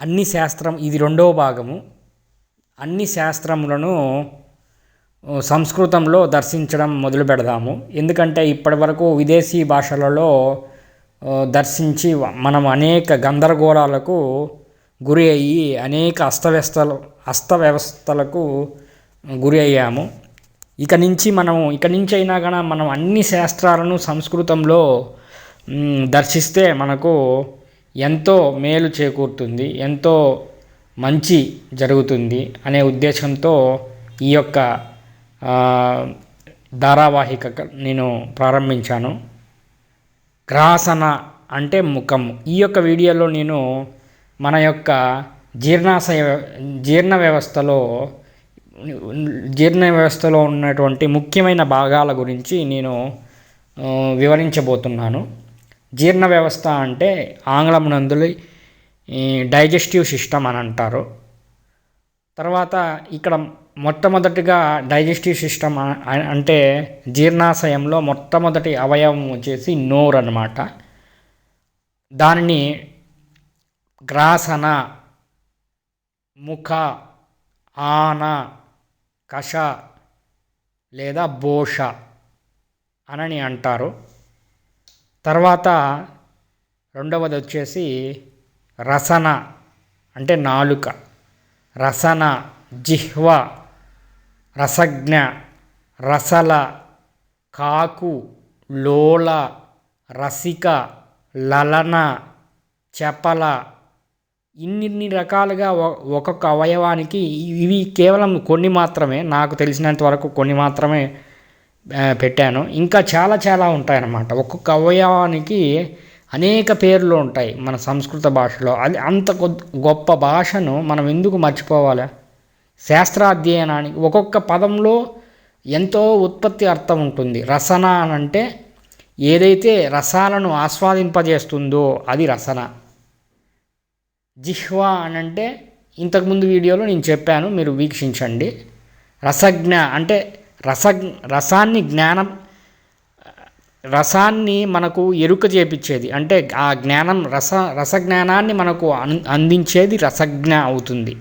అన్ని శాస్త్రం ఇది రెండవ భాగము. అన్ని శాస్త్రములను సంస్కృతంలో దర్శించడం మొదలు పెడదాము. ఎందుకంటే ఇప్పటివరకు విదేశీ భాషలలో దర్శించి మనం అనేక గందరగోళాలకు గురి అయ్యి అనేక అస్తవ్యస్తలు అస్తవ్యవస్థలకు గురి అయ్యాము. ఇక నుంచి మనం ఇక నుంచి అయినా కానీ మనం అన్ని శాస్త్రాలను సంస్కృతంలో దర్శిస్తే మనకు ఎంతో మేలు చేకూరుతుంది ఎంతో మంచి జరుగుతుంది అనే ఉద్దేశంతో ఈ యొక్క ధారావాహిక నేను ప్రారంభించాను. గ్రాసన అంటే ముఖం. ఈ యొక్క వీడియోలో నేను మన యొక్క జీర్ణాశయ జీర్ణ వ్యవస్థలో జీర్ణ వ్యవస్థలో ఉన్నటువంటి ముఖ్యమైన భాగాల గురించి నేను వివరించబోతున్నాను. జీర్ణ వ్యవస్థ అంటే ఆంగ్లం నందులు డైజెస్టివ్ సిస్టమ్ అని అంటారు. తర్వాత ఇక్కడ మొట్టమొదటిగా డైజెస్టివ్ సిస్టమ్ అంటే జీర్ణాశయంలో మొట్టమొదటి అవయవం వచ్చేసి నోరు అనమాట దానిని గ్రాసన ముఖ ఆన కష లేదా బోష అనని అంటారు. తర్వాత రెండవది వచ్చేసి రసన అంటే నాలుక. రసన జిహ్వ రసజ్ఞ రసల కాకు లోల రసిక లలన చపల. ఇన్నిన్ని రకాలుగా ఒక్కొక్క అవయవానికి ఇవి కేవలం కొన్ని మాత్రమే నాకు తెలిసినంత వరకు కొన్ని మాత్రమే పెట్టాను. ఇంకా చాలా చాలా ఉంటాయన్నమాట. ఒక్కొక్క అవయవానికి అనేక పేర్లు ఉంటాయి మన సంస్కృత భాషలో. అది అంత గొప్ప భాషను మనం ఎందుకు మర్చిపోవాలి? శాస్త్రాధ్యయనానికి ఒక్కొక్క పదంలో ఎంతో ఉత్పత్తి అర్థం ఉంటుంది. రసన అని అంటే ఏదైతే రసాలను ఆస్వాదింపజేస్తుందో అది రసన. జిహ్వ అని అంటే ఇంతకుముందు వీడియోలో నేను చెప్పాను మీరు వీక్షించండి. రసజ్ఞ అంటే రస రసాన్ని జ్ఞానం రసాన్ని మనకు ఎరుక చేపించేది. అంటే ఆ జ్ఞానం రస రసజ్ఞానాన్ని మనకు అన్- అందించేది రసజ్ఞ అవుతుంది.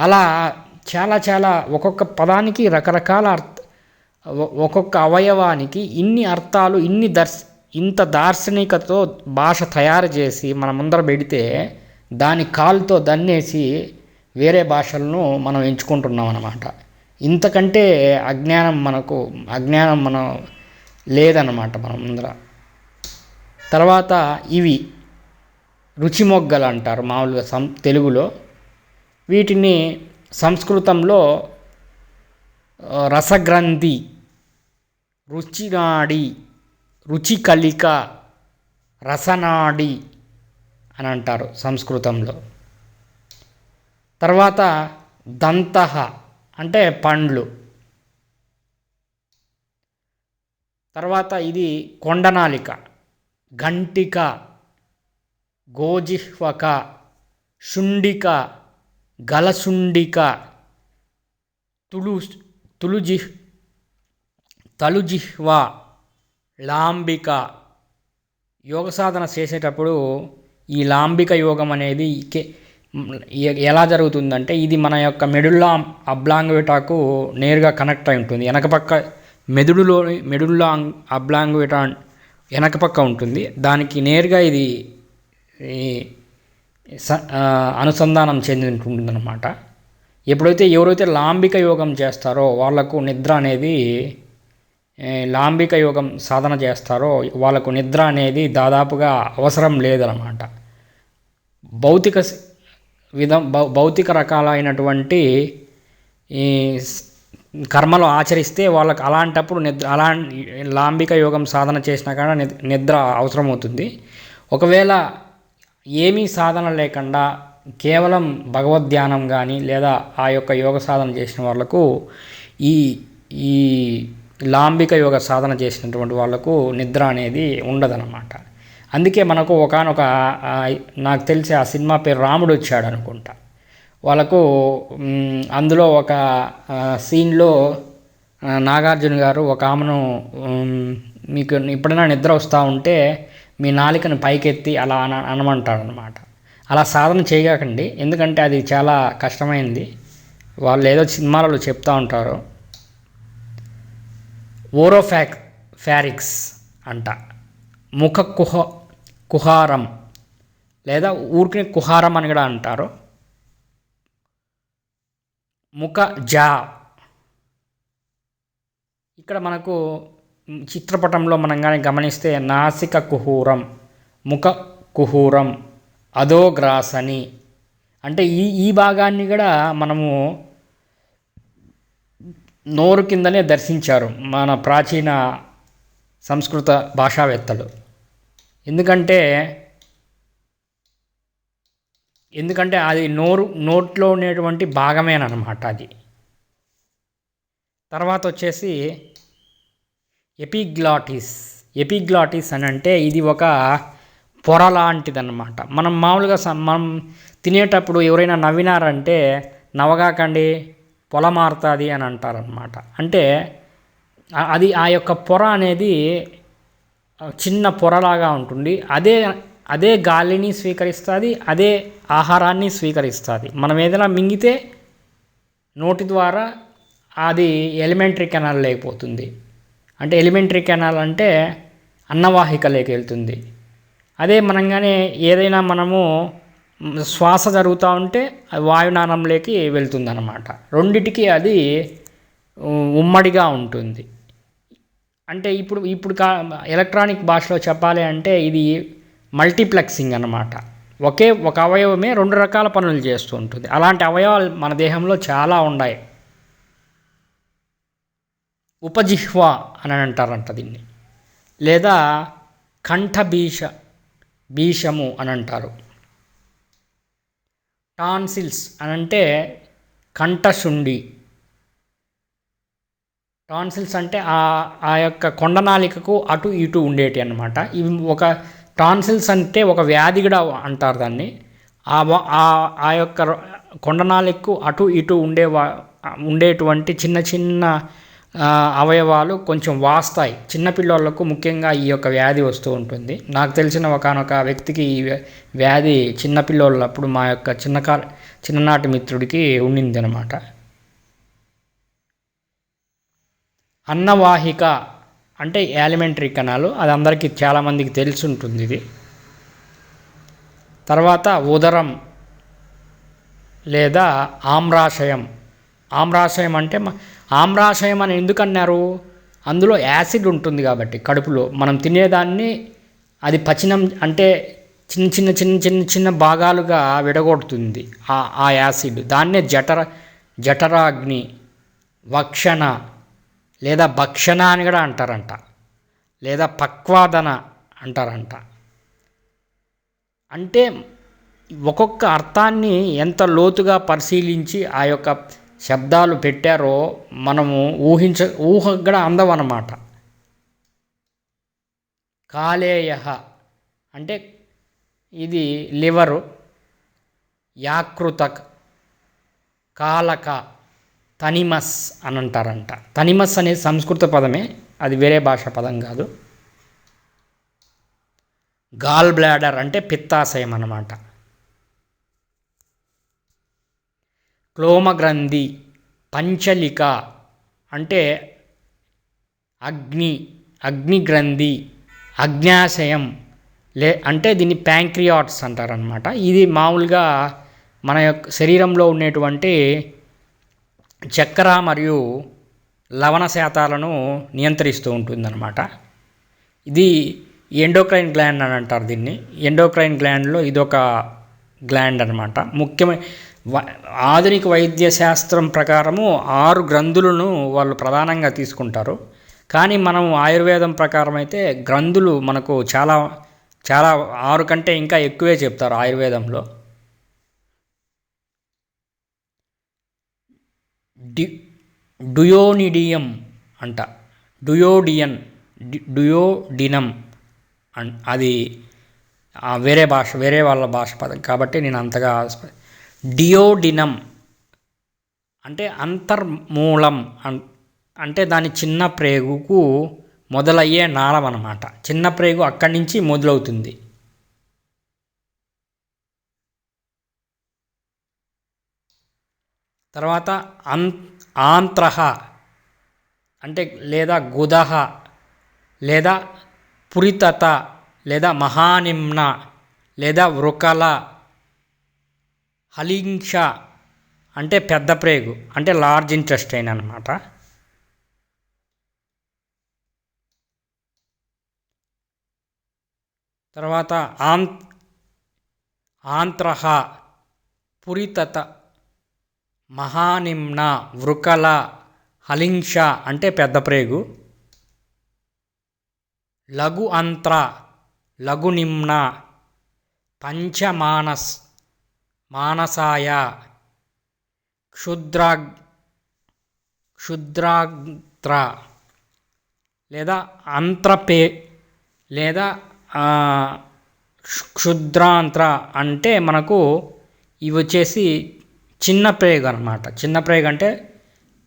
అలా చాలా చాలా ఒక్కొక్క పదానికి రకరకాల అర్థ ఒక్కొక్క అవయవానికి ఇన్ని అర్థాలు ఇన్ని దర్శ ఇంత దార్శనికతో భాష తయారు చేసి మన ముందర పెడితే దాని కాలుతో దన్నేసి వేరే భాషలను మనం ఎంచుకుంటున్నాం అన్నమాట ఇంతకంటే అజ్ఞానం మనకు అజ్ఞానం మనం లేదన్నమాట మన ముందర. తర్వాత ఇవి రుచి మొగ్గలు అంటారు మామూలుగా సం తెలుగులో. వీటిని సంస్కృతంలో రసగ్రంథి రుచినాడి రుచికలిక రసనాడి అని అంటారు సంస్కృతంలో. తర్వాత దంతః అంటే పండ్లు. తర్వాత ఇది కొండనాలిక గంటిక గోజిహ్వక శుండిక గలశుండిక తులు తులుజిహ్ తలుజిహ్వ లాంబిక. యోగ సాధన చేసేటప్పుడు ఈ లాంబిక యోగం అనేది కే- ఎలా జరుగుతుందంటే ఇది మన యొక్క మెడుల్లో అబ్లాంగ్వేటాకు నేరుగా కనెక్ట్ అయి ఉంటుంది. వెనకపక్క మెదుడులో మెడుల్లో అబ్లాంగ్వేటా వెనకపక్క ఉంటుంది. దానికి నేరుగా ఇది స- అనుసంధానం చెంది ఉంటుందన్నమాట. ఎప్పుడైతే ఎవరైతే లాంబిక యోగం చేస్తారో వాళ్ళకు నిద్ర అనేది లాంబిక యోగం సాధన చేస్తారో వాళ్ళకు నిద్ర అనేది దాదాపుగా అవసరం లేదన్నమాట. భౌతిక విధం భౌ- భౌతిక రకాలైనటువంటి ఈ కర్మలు ఆచరిస్తే వాళ్ళకి అలాంటప్పుడు నిద్ర అలా లాంబిక యోగం సాధన చేసినా కానీ నిద్ర అవసరమవుతుంది. ఒకవేళ ఏమీ సాధన లేకుండా కేవలం భగవద్ధ్యానం కానీ లేదా ఆ యొక్క యోగ సాధన చేసిన వాళ్ళకు ఈ ఈ లాంబిక యోగ సాధన చేసినటువంటి వాళ్ళకు నిద్ర అనేది ఉండదన్నమాట. అందుకే మనకు ఒకనొక నాకు తెలిసి ఆ సినిమా పేరు రాముడు వచ్చాడు అనుకుంటా. వాళ్ళకు అందులో ఒక సీన్లో నాగార్జున గారు ఒక ఆమెను మీకు ఎప్పుడైనా నిద్ర వస్తూ ఉంటే మీ నాలికను పైకెత్తి అలా అన అనమంటాడనమాట అలా సాధన చేయకండి ఎందుకంటే అది చాలా కష్టమైంది. వాళ్ళు ఏదో సినిమాలలో చెప్తూ ఉంటారు. ఓరోఫ్యాక్ ఫ్యారిక్స్ అంట. ముఖ కుహ కుహారం లేదా ఊరికి కుహారం అని కూడా అంటారు. ముఖ జా. ఇక్కడ మనకు చిత్రపటంలో మనం కానీ గమనిస్తే నాసిక కుహూరం ముఖ కుహూరం అధోగ్రాసని. అంటే ఈ ఈ భాగాన్ని కూడా మనము నోరు కిందనే దర్శించారు మన ప్రాచీన సంస్కృత భాషావేత్తలు. ఎందుకంటే ఎందుకంటే అది నోరు నోట్లో ఉండేటువంటి భాగమేనమాట అది. తర్వాత వచ్చేసి ఎపిగ్లాటిస్. ఎపిగ్లాటిస్ అని అంటే ఇది ఒక పొర లాంటిదన్నమాట. మనం మామూలుగా మనం తినేటప్పుడు ఎవరైనా నవ్వినారంటే నవ్వగాకండి పొల మారుతుంది అని అంటారనమాట అంటే అది ఆ యొక్క పొర అనేది చిన్న పొరలాగా ఉంటుంది. అదే అదే గాలిని స్వీకరిస్తుంది అదే ఆహారాన్ని స్వీకరిస్తుంది. మనం ఏదైనా మింగితే నోటి ద్వారా అది ఎలిమెంటరీ కెనాల్ లేకపోతుంది. అంటే ఎలిమెంటరీ కెనాల్ అంటే అన్నవాహికలోకి వెళ్తుంది. అదే మనంగానే ఏదైనా మనము శ్వాస జరుగుతూ ఉంటే అది వాయునానంలోకి వెళ్తుంది అనమాట రెండిటికి అది ఉమ్మడిగా ఉంటుంది. అంటే ఇప్పుడు ఇప్పుడు కా ఎలక్ట్రానిక్ భాషలో చెప్పాలి అంటే ఇది మల్టీప్లెక్సింగ్ అన్నమాట. ఒకే ఒక అవయవమే రెండు రకాల పనులు చేస్తూ ఉంటుంది. అలాంటి అవయవాలు మన దేహంలో చాలా ఉన్నాయి. ఉపజిహ్వ అని అంటారంట దీన్ని. లేదా కంఠభీష భీషము అని అంటారు. టాన్సిల్స్ అని అంటే కంఠశుండి. టాన్సిల్స్ అంటే ఆ ఆ యొక్క కొండనాలికకు అటు ఇటు ఉండేటి అన్నమాట. ఇవి ఒక టాన్సిల్స్ అంటే ఒక వ్యాధి కూడా అంటారు దాన్ని. ఆ ఆ ఆ యొక్క రొ- కొండనాలికకు అటు ఇటు ఉండే వా- ఉండేటువంటి చిన్న చిన్న అవయవాలు కొంచెం వాస్తాయి. చిన్నపిల్లలకు ముఖ్యంగా ఈ యొక్క వ్యాధి వస్తూ ఉంటుంది. నాకు తెలిసిన ఒకనొక వ్యక్తికి ఈ వ్యాధి చిన్నపిల్లోళ్ళప్పుడు మా యొక్క చిన్నకాల చిన్ననాటి మిత్రుడికి ఉండింది అనమాట అన్నవాహిక అంటే యాలిమెంటరీ కణాలు అది అందరికీ చాలామందికి తెలిసి ఉంటుంది ఇది. తర్వాత ఉదరం లేదా ఆమ్రాశయం. ఆమ్రాశయం అంటే ఆమ్రాశయం అని ఎందుకన్నారు? అందులో యాసిడ్ ఉంటుంది కాబట్టి కడుపులో. మనం తినేదాన్ని అది పచనం అంటే చిన్న చిన్న చిన్న చిన్న చిన్న భాగాలుగా విడగొడుతుంది ఆ ఆ యాసిడ్. దాన్నే జఠర జఠరాగ్ని వక్షణ లేదా భక్షణ అని కూడా అంటారంట. లేదా పక్వాదన అంటారంట. అంటే ఒక్కొక్క అర్థాన్ని ఎంత లోతుగా పరిశీలించి ఆ యొక్క శబ్దాలు పెట్టారో మనము ఊహించ ఊహ కూడా అందవన్నమాట. కాలేయ అంటే ఇది లివరు యాకృతక్ కాలక తనిమస్ అని అంటారంట తనిమస్ అనేది సంస్కృత పదమే అది వేరే భాష పదం కాదు. గాల్ బ్లాడర్ అంటే పిత్తాశయం అన్నమాట. క్లోమగ్రంథి పంచలిక అంటే అగ్ని అగ్నిగ్రంథి అగ్నాశయం లే అంటే దీన్ని ప్యాంక్రియాట్స్ అంటారనమాట ఇది మామూలుగా మన యొక్క శరీరంలో ఉండేటువంటి చక్కెర మరియు లవణ శాతాలను నియంత్రిస్తూ ఉంటుందన్నమాట. ఇది ఎండోక్రైన్ గ్లాండ్ అని అంటారు దీన్ని. ఎండోక్రైన్ గ్లాండ్లో ఇదొక గ్లాండ్ అనమాట ముఖ్యమైన ఆధునిక వైద్య శాస్త్రం ప్రకారము ఆరు గ్రంథులను వాళ్ళు ప్రధానంగా తీసుకుంటారు. కానీ మనం ఆయుర్వేదం ప్రకారం అయితే గ్రంథులు మనకు చాలా చాలా ఆరు కంటే ఇంకా ఎక్కువే చెప్తారు ఆయుర్వేదంలో. డి డుయోనిడియం అంట. డుయోడియన్ డుయోడినం అన్ అది ఆ, వేరే భాష వేరే వాళ్ళ భాష పదం. కాబట్టి నేను అంతగా డియోడినం అంటే అంతర్మూలం అన్ అంటే దాని చిన్న ప్రేగుకు మొదలయ్యే నాళం అన్నమాట. చిన్న ప్రేగు అక్కడి నుంచి మొదలవుతుంది. తర్వాత అన్ ఆంత్రహ అంటే లేదా గుదహ లేదా పురితత లేదా మహానిమ్న లేదా వృకల హలింక్ష అంటే పెద్ద ప్రేగు అంటే లార్జ్ ఇంటెస్టైన్ అనమాట తర్వాత ఆం ఆంత్రహ పురితత మహానిమ్న వృకల హలింష అంటే పెద్ద ప్రేగు. లఘు అంత్ర లఘు నిమ్న పంచమానస్ మానసాయ క్షుద్రా క్షుద్రాంత్ర లేదా అంత్రపే లేదా క్షుద్రాంత్ర అంటే మనకు ఇవి వచ్చేసి చిన్న ప్రేగ్ అనమాట చిన్న ప్రేగ్ అంటే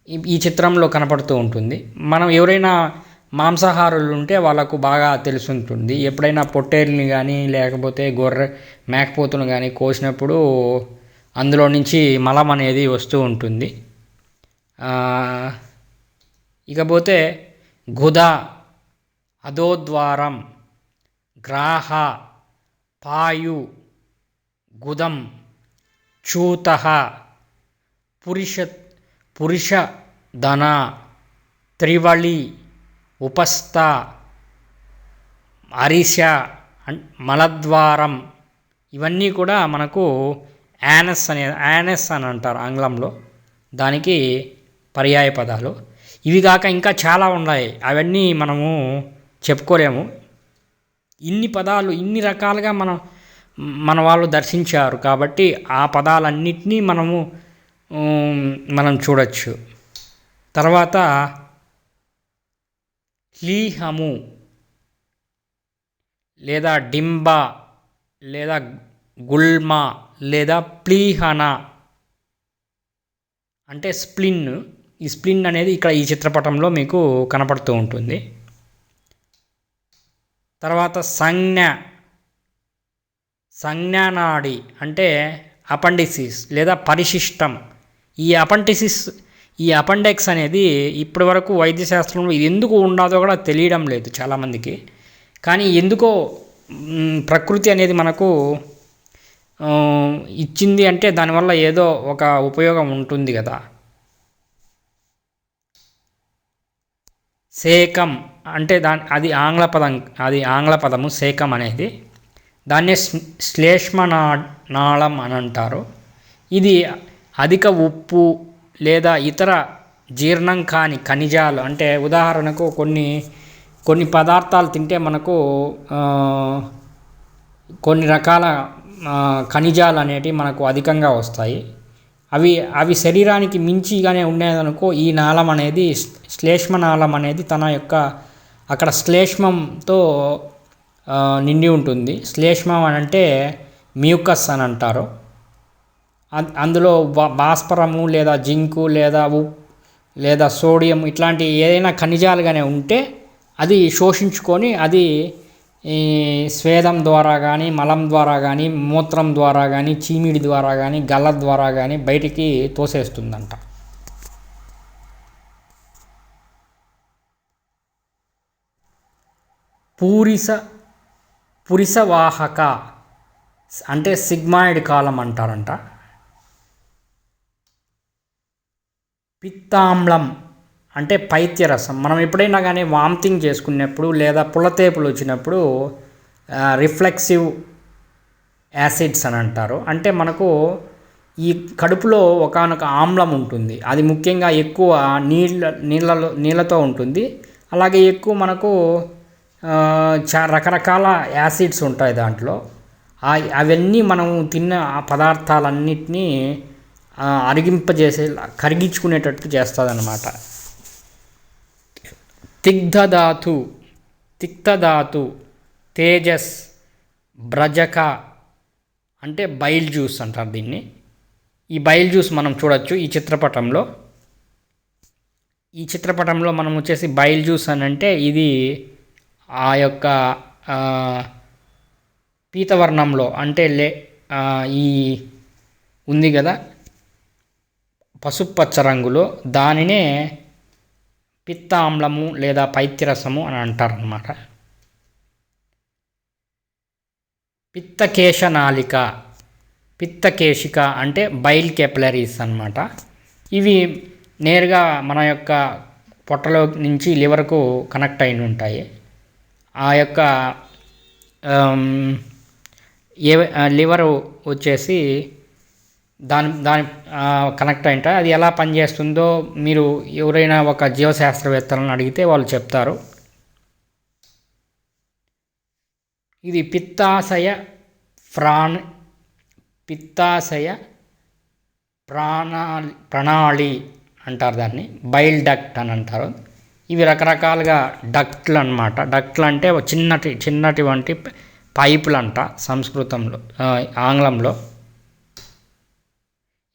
ఈ- చిత్రంలో కనపడుతూ ఉంటుంది. మనం ఎవరైనా మాంసాహారులు ఉంటే వాళ్ళకు బాగా తెలుసుంటుంది. ఎప్పుడైనా పొట్టేరుని కానీ లేకపోతే గొర్రె మేకపోతును కానీ కోసినప్పుడు అందులో నుంచి మలం అనేది వస్తూ ఉంటుంది. ఇకపోతే గుద అధోద్వారం గ్రాహ పాయు గుదం చూత పురుష పురుష ధన త్రివళి ఉపస్థ అరిష మలద్వారం. ఇవన్నీ కూడా మనకు యానస్ అనే యానస్ అని అంటారు ఆంగ్లంలో. దానికి పర్యాయ పదాలు. ఇవి కాక ఇంకా చాలా ఉన్నాయి. అవన్నీ మనము చెప్పుకోలేము. ఇన్ని పదాలు ఇన్ని రకాలుగా మనం మన వాళ్ళు దర్శించారు కాబట్టి ఆ పదాలన్నిటినీ మనము మనం చూడొచ్చు. తర్వాత లీహము లేదా డింబ లేదా గుల్మ లేదా ప్లీహన. అంటే స్ప్లిన్ ఈ స్ప్లిన్ అనేది ఇక్కడ ఈ చిత్రపటంలో మీకు కనపడుతూ ఉంటుంది. తర్వాత సంజ్ఞ సంజ్ఞానాడి అంటే అపెండిసిస్ లేదా పరిశిష్టం. ఈ అపెండిసిస్ ఈ అపెండెక్స్ అనేది ఇప్పటి వరకు వైద్యశాస్త్రంలో ఇది ఎందుకు ఉండదో కూడా తెలియడం లేదు చాలామందికి. కానీ ఎందుకో ప్రకృతి అనేది మనకు ఇచ్చింది అంటే దానివల్ల ఏదో ఒక ఉపయోగం ఉంటుంది కదా. సేకం అంటే దాని అది ఆంగ్ల పదం అది ఆంగ్ల పదము సేకం అనేది. దాన్ని శ్ల- శ్లేష్మ నా నాళం అని అంటారు ఇది అధిక ఉప్పు లేదా ఇతర జీర్ణం కాని ఖనిజాలు. అంటే ఉదాహరణకు కొన్ని కొన్ని పదార్థాలు తింటే మనకు కొన్ని రకాల ఖనిజాలు అనేటివి మనకు అధికంగా వస్తాయి. అవి అవి శరీరానికి మించిగానే ఉండేదనుకో ఈ నాళం అనేది శ్లేష్మ నాళం అనేది తన యొక్క అక్కడ శ్లేష్మంతో నిండి ఉంటుంది. శ్లేష్మం అని అంటే మ్యూకస్ అని అంటారు. అందులో భాస్పరము భాస్వరము లేదా జింకు లేదా ఉప్ లేదా సోడియం ఇట్లాంటి ఏదైనా ఖనిజాలుగానే ఉంటే అది శోషించుకొని అది ఈ స్వేదం ద్వారా కానీ మలం ద్వారా కానీ మూత్రం ద్వారా కానీ చీమిడి ద్వారా కానీ గల్ల ద్వారా కానీ బయటికి తోసేస్తుందంట. పూరిస పురిసవాహక అంటే సిగ్మాయిడ్ కాలం అంటారంట. పిత్తామ్లం అంటే పైత్యరసం. మనం ఎప్పుడైనా కానీ వామిటింగ్ చేసుకున్నప్పుడు లేదా పుల్లతేపులు వచ్చినప్పుడు రిఫ్లెక్సివ్ యాసిడ్స్ అని అంటారు. అంటే మనకు ఈ కడుపులో ఒకానొక ఆమ్లం ఉంటుంది. అది ముఖ్యంగా ఎక్కువ నీళ్ళ నీళ్ళలో నీళ్ళతో ఉంటుంది. అలాగే ఎక్కువ మనకు చా రకరకాల యాసిడ్స్ ఉంటాయి దాంట్లో. అవన్నీ మనం తిన్న ఆ పదార్థాలన్నిటినీ అరిగింపజేసే కరిగించుకునేటట్టు చేస్తుంది అన్నమాట తిగ్ధధాతు తిక్తధాతు తేజస్ బ్రజక అంటే బైల్ జ్యూస్ అంటారు దీన్ని. ఈ బైల్ జ్యూస్ మనం చూడొచ్చు ఈ చిత్రపటంలో. ఈ చిత్రపటంలో మనం వచ్చేసి బైల్ జ్యూస్ అని అంటే ఇది ఆ యొక్క పీతవర్ణంలో అంటే లే ఈ ఉంది కదా పసుపు పచ్చ రంగులో దానినే పిత్త ఆమ్లము లేదా పైత్యరసము అని అంటారనమాట పిత్తకేశ నాళిక పిత్తకేశిక అంటే బైల్ కెపలరీస్ అనమాట ఇవి నేరుగా మన యొక్క పొట్టలో నుంచి లివర్కు కనెక్ట్ అయిన ఉంటాయి ఆ యొక్క ఏ లివరు వచ్చేసి దాని దాని కనెక్ట్ అయి అది ఎలా పనిచేస్తుందో మీరు ఎవరైనా ఒక జీవశాస్త్రవేత్తలను అడిగితే వాళ్ళు చెప్తారు. ఇది పిత్తాశయ ప్రాణ పిత్తాశయ ప్రాణాళి ప్రణాళి అంటారు దాన్ని. బైల్ డక్ట్ అని అంటారు. ఇవి రకరకాలుగా డక్ట్లు అనమాట డక్ట్లు అంటే చిన్నటి చిన్నటి వంటి పైపులు అంట సంస్కృతంలో ఆంగ్లంలో.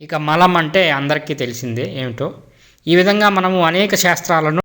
ఇక మలం అంటే అందరికీ తెలిసిందే ఏమిటో. ఈ విధంగా మనము అనేక శాస్త్రాలను